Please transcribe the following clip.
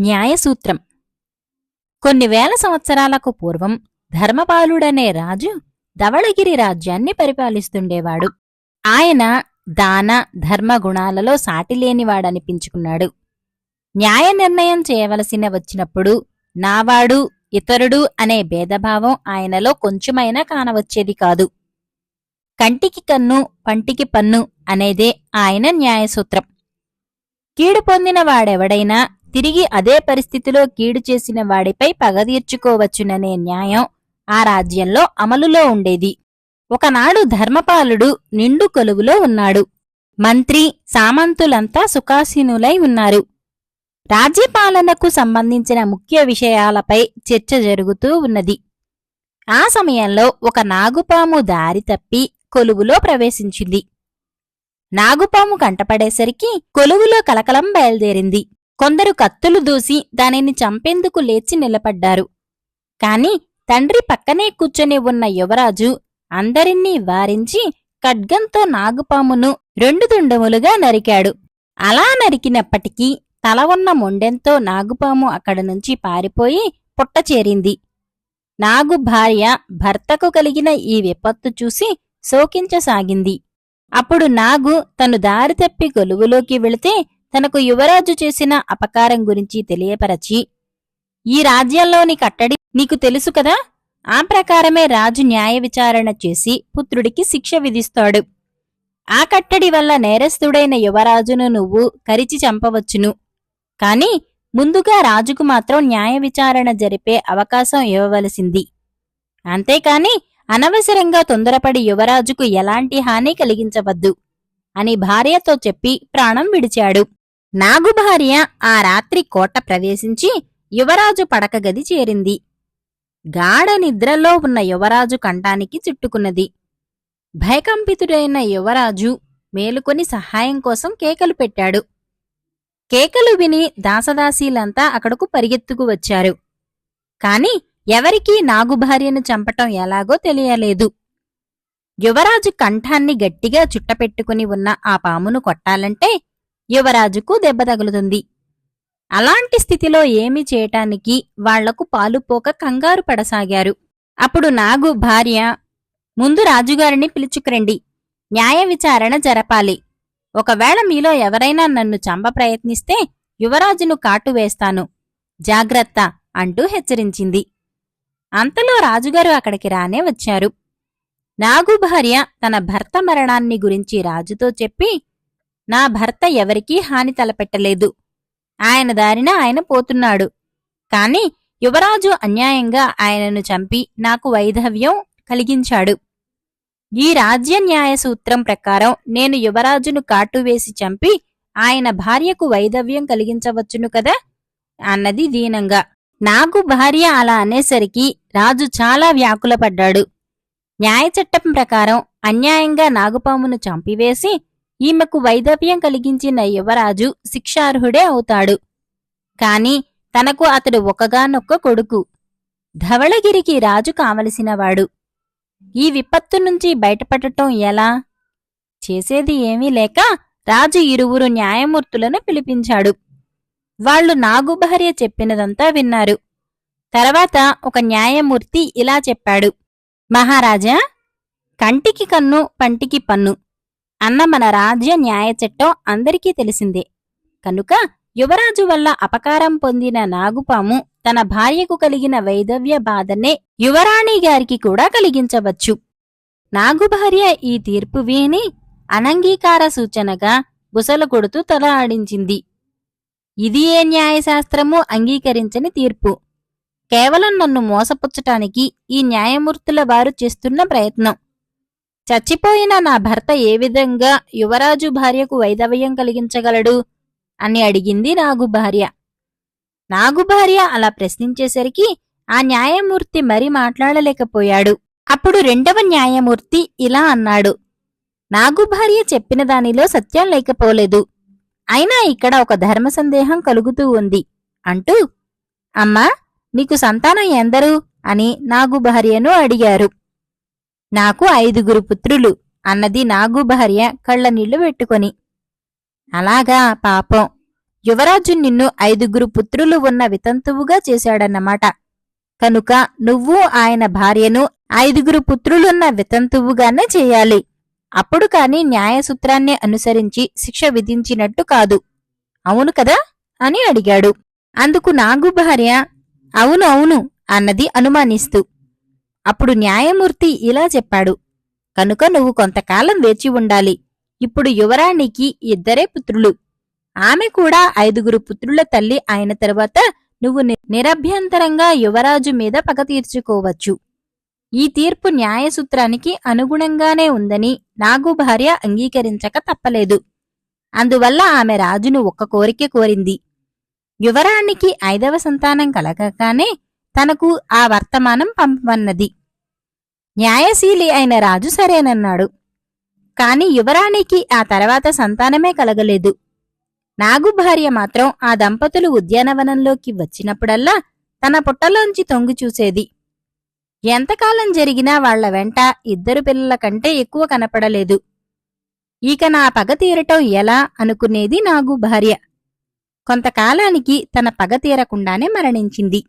న్యాయసూత్రం. కొన్ని వేల సంవత్సరాలకు పూర్వం ధర్మపాలుడనే రాజు ధవళగిరి రాజ్యాన్ని పరిపాలిస్తుండేవాడు. ఆయన దాన ధర్మగుణాలలో సాటిలేనివాడనిపించుకున్నాడు. న్యాయ నిర్ణయం చేయవలసిన వచ్చినప్పుడు నావాడు ఇతరుడు అనే భేదభావం ఆయనలో కొంచెమైనా కానవచ్చేది కాదు. కంటికి కన్ను పంటికి పన్ను అనేదే ఆయన న్యాయసూత్రం. కీడు పొందిన వాడెవడైనా తిరిగి అదే పరిస్థితిలో కీడు చేసిన వాడిపై పగదీర్చుకోవచ్చుననే న్యాయం ఆ రాజ్యంలో అమలులో ఉండేది. ఒకనాడు ధర్మపాలుడు నిండు కొలువులో ఉన్నాడు. మంత్రి సామంతులంతా సుఖాసీనులై ఉన్నారు. రాజ్యపాలనకు సంబంధించిన ముఖ్య విషయాలపై చర్చ జరుగుతూ ఉన్నది. ఆ సమయంలో ఒక నాగుపాము దారి తప్పి కొలువులో ప్రవేశించింది. నాగుపాము కంటపడేసరికి కొలువులో కలకలం బయలుదేరింది. కొందరు కత్తులు దూసి దానిని చంపేందుకు లేచి నిలబడ్డారు. కాని తండ్రి పక్కనే కూర్చొని ఉన్న యువరాజు అందరినీ వారించి ఖడ్గంతో నాగుపామును రెండు తుండములుగా నరికాడు. అలా నరికినప్పటికీ తల ఉన్న మొండెంతో నాగుపాము అక్కడి నుంచి పారిపోయి పుట్ట చేరింది. నాగు భార్య భర్తకు కలిగిన ఈ విపత్తు చూసి శోకించసాగింది. అప్పుడు నాగు తను దారి తప్పి గొలువులోకి వెళితే తనకు యువరాజు చేసిన అపకారం గురించి తెలియపరచి ఈ రాజ్యంలోని కట్టడి నీకు తెలుసు కదా? ఆ ప్రకారమే రాజు న్యాయ విచారణ చేసి పుత్రుడికి శిక్ష విధిస్తాడు. ఆ కట్టడి వల్ల నేరస్తుడైన యువరాజును నువ్వు కరిచి చంపవచ్చును. కాని ముందుగా రాజుకు మాత్రం న్యాయ విచారణ జరిపే అవకాశం ఇవ్వవలసింది. అంతేకాని అనవసరంగా తొందరపడి యువరాజుకు ఎలాంటి హాని కలిగించవద్దు అని భార్యతో చెప్పి ప్రాణం విడిచాడు. నాగు భార్య ఆ రాత్రి కోట ప్రవేశించి యువరాజు పడక గది చేరింది. గాఢ నిద్రలో ఉన్న యువరాజు కంఠానికి చుట్టుకున్నది. భయకంపితుడైన యువరాజు మేలుకొని సహాయం కోసం కేకలు పెట్టాడు. కేకలు విని దాసదాసీలంతా అక్కడకు పరిగెత్తుకు వచ్చారు. కాని ఎవరికీ నాగుభార్యను చంపటం ఎలాగో తెలియలేదు. యువరాజు కంఠాన్ని గట్టిగా చుట్టపెట్టుకుని ఉన్న ఆ పామును కొట్టాలంటే యువరాజుకు దెబ్బ తగులుతుంది. అలాంటి స్థితిలో ఏమి చేయటానికి వాళ్ళకు పాలుపోక కంగారు పడసాగారు. అప్పుడు నాగు భార్య ముందు రాజుగారిని పిలుచుకురండి. న్యాయ విచారణ జరపాలి. ఒకవేళ మీలో ఎవరైనా నన్ను చంప ప్రయత్నిస్తే యువరాజును కాటు వేస్తాను. జాగ్రత్త అంటూ హెచ్చరించింది. అంతలో రాజుగారు అక్కడికి రానే వచ్చారు. నాగు భార్య తన భర్త మరణాన్ని గురించి రాజుతో చెప్పి నా భర్త ఎవరికీ హాని తలపెట్టలేదు. ఆయన దారిన ఆయన పోతున్నాడు. కాని యువరాజు అన్యాయంగా ఆయనను చంపి నాకు వైధవ్యం కలిగించాడు. ఈ రాజ్య న్యాయ సూత్రం ప్రకారం నేను యువరాజును కాటువేసి చంపి ఆయన భార్యకు వైధవ్యం కలిగించవచ్చును కదా? అన్నది దీనంగా. నాకు భార్య అలా అనేసరికి రాజు చాలా వ్యాకులపడ్డాడు. న్యాయ చట్టం ప్రకారం అన్యాయంగా నాగుపామును చంపివేసి ఈమెకు వైధవ్యం కలిగించిన యువరాజు శిక్షార్హుడే అవుతాడు. కాని తనకు అతడు ఒకగానొక్క కొడుకు. ధవళగిరికి రాజు కావలసినవాడు. ఈ విపత్తు నుంచి బయటపడటం ఎలా? చేసేది ఏమీ లేక రాజు ఇరువురు న్యాయమూర్తులను పిలిపించాడు. వాళ్ళు నాగుభార్య చెప్పినదంతా విన్నారు. తర్వాత ఒక న్యాయమూర్తి ఇలా చెప్పాడు. మహారాజా కంటికి కన్ను పంటికి పన్ను. అన్న మన రాజ్య న్యాయ చట్టం అందరికీ తెలిసిందే. కనుక యువరాజు వల్ల అపకారం పొందిన నాగుపాము తన భార్యకు కలిగిన వైదవ్య బాధనే యువరాణి గారికి కూడా కలిగించవచ్చు. నాగుభార్య ఈ తీర్పు విని అనంగీకార సూచనగా బుసలు కొడుతూ తల ఆడించింది. ఇది ఏ న్యాయశాస్త్రము అంగీకరించని తీర్పు. కేవలం నన్ను మోసపుచ్చటానికి ఈ న్యాయమూర్తుల వారు చేస్తున్న ప్రయత్నం. చచ్చిపోయిన నా భర్త ఏ విధంగా యువరాజు భార్యకు వైధవ్యం కలిగించగలడు? అని అడిగింది నాగు భార్య నాగు భార్య అలా ప్రశ్నించేసరికి ఆ న్యాయమూర్తి మరి మాట్లాడలేకపోయాడు. అప్పుడు రెండవ న్యాయమూర్తి ఇలా అన్నాడు. నాగు భార్య చెప్పిన దానిలో సత్యం లేకపోలేదు. అయినా ఇక్కడ ఒక ధర్మ సందేహం కలుగుతూ ఉంది. అంటూ అమ్మా నీకు సంతానం ఎందరు అని నాగు భార్యను అడిగారు. నాకు ఐదుగురు పుత్రులు. అన్నది నాగు భార్య కళ్ళనీళ్ళు పెట్టుకొని. అలాగా పాపం. యువరాజు నిన్ను ఐదుగురు పుత్రులు ఉన్న వితంతువుగా చేశాడన్నమాట. కనుక నువ్వు ఆయన భార్యను ఐదుగురు పుత్రులున్న వితంతువుగానే చేయాలి. అప్పుడు కాని న్యాయసూత్రాన్ని అనుసరించి శిక్ష విధించినట్టు కాదు. అవును కదా? అని అడిగాడు. అందుకు నాగు భార్య అవును అవును అన్నది అనుమానిస్తూ. అప్పుడు న్యాయమూర్తి ఇలా చెప్పాడు. కనుక నువ్వు కొంతకాలం వేచి ఉండాలి. ఇప్పుడు యువరాణికి ఇద్దరే పుత్రులు. ఆమె కూడా ఐదుగురు పుత్రుల తల్లి అయిన తరువాత నువ్వు నిరభ్యంతరంగా యువరాజు మీద పగ తీర్చుకోవచ్చు. ఈ తీర్పు న్యాయసూత్రానికి అనుగుణంగానే ఉందని నాగు భార్య అంగీకరించక తప్పలేదు. అందువల్ల ఆమె రాజును ఒక్క కోరిక కోరింది. యువరాణికి ఐదవ సంతానం కలగగానే తనకు ఆ వర్తమానం పంపమన్నది. న్యాయశీలి అయిన రాజు సరేనన్నాడు. కాని యువరాణికి ఆ తర్వాత సంతానమే కలగలేదు. నాగు భార్య మాత్రం ఆ దంపతులు ఉద్యానవనంలోకి వచ్చినప్పుడల్లా తన పుట్టలోంచి తొంగి చూసేది. ఎంతకాలం జరిగినా వాళ్ళ వెంట ఇద్దరు పిల్లల కంటే ఎక్కువ కనపడలేదు. ఇక నా పగ తీరటం ఎలా అనుకునేది నాగు భార్య. కొంతకాలానికి తన పగ తీరకుండానే మరణించింది.